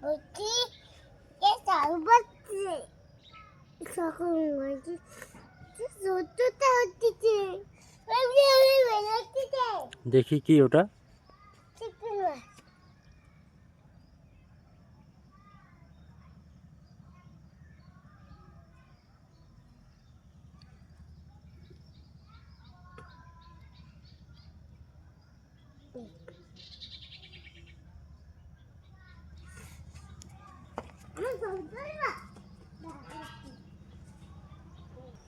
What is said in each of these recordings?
বলছি এ সকল বলছি সত্যটা হচ্ছে দেখি কি ওটা? চিকেন মাছ আমার সন্তান না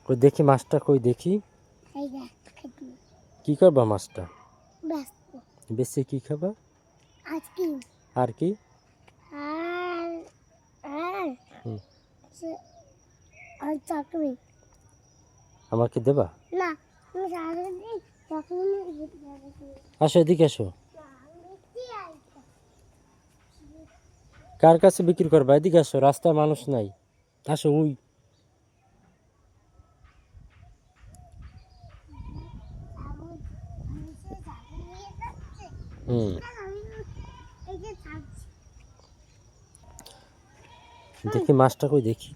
কই দেখি মাছটা কই দেখি? কি করবা মাছটা? বেশি কি খাবা? আর কি? আমাকে দেবা? আসো এদিকে আসো। কার কাছে বিক্রি করবা? এদিকে আসো, রাস্তায় মানুষ নাই। আসো, উই। দেখি মাছটা কই, দেখি।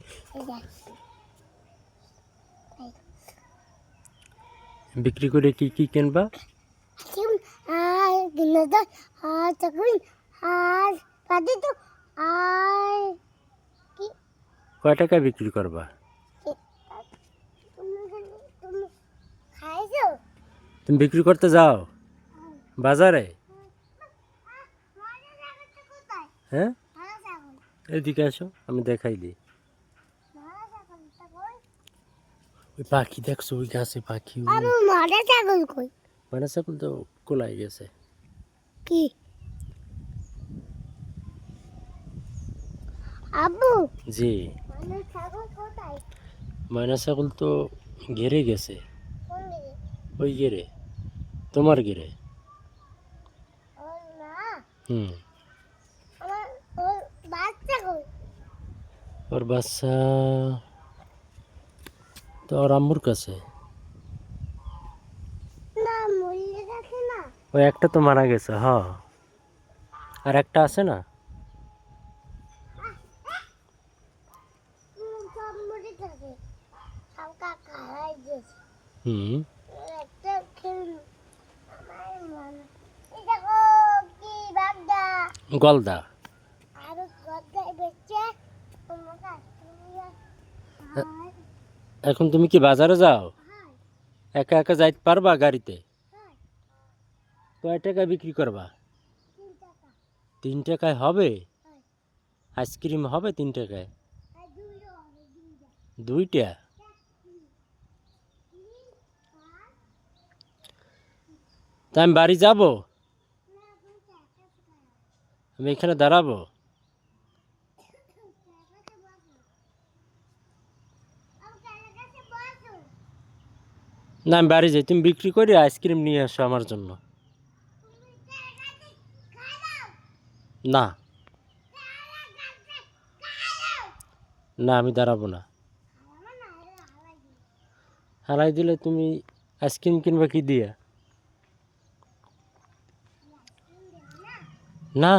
বিক্রি করে কি কি কিনবা? আর আর তো আর কি? কয় টাকা বিক্রি করবা? তুমি বিক্রি করতে যাও। বাজারে? হ্যাঁ? এদিকে আসো আমি দেখাই দিই। ওই পাখি দেখছ ওই গাছে পাখি ওই ছাগল কই? তো কোলাই গেছে। কি? আব্বু জি। ময়না ছাগল তো ঘেরে গেছে। ওই ঘেরে তোমার ঘেরে হুম। ওর বাচ্চা তো ওর আম্মুর কাছে। ওই একটা তো মারা গেছে হ। আর একটা আছে না হুম, সব মরে গেছে সব কাকা হারাই গেছে হুম। একটা খেল আমার মনে এই দেখো কি বাগদা। গলদা। আরও বেচে এখন তুমি কি বাজারে যাও? একা একা যাইতে পারবা গাড়িতে? কয় টাকা বিক্রি করবা? তিন টাকায় হবে? আইসক্রিম হবে তিন টাকায়? দুইটা হবে দুইটা দুইটা তা আমি বাড়ি যাব? আমি এখানে দাঁড়াবো? না, আমি বাড়ি যাই। তুমি বিক্রি করে আইসক্রিম নিয়ে আসো আমার জন্য। না। না, আমি দাঁড়াবো না। হারাই দিলে তুমি আইসক্রিম কিনবা কি দিয়া? না।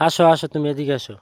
আসো আসো তুমি এদিকে আসো।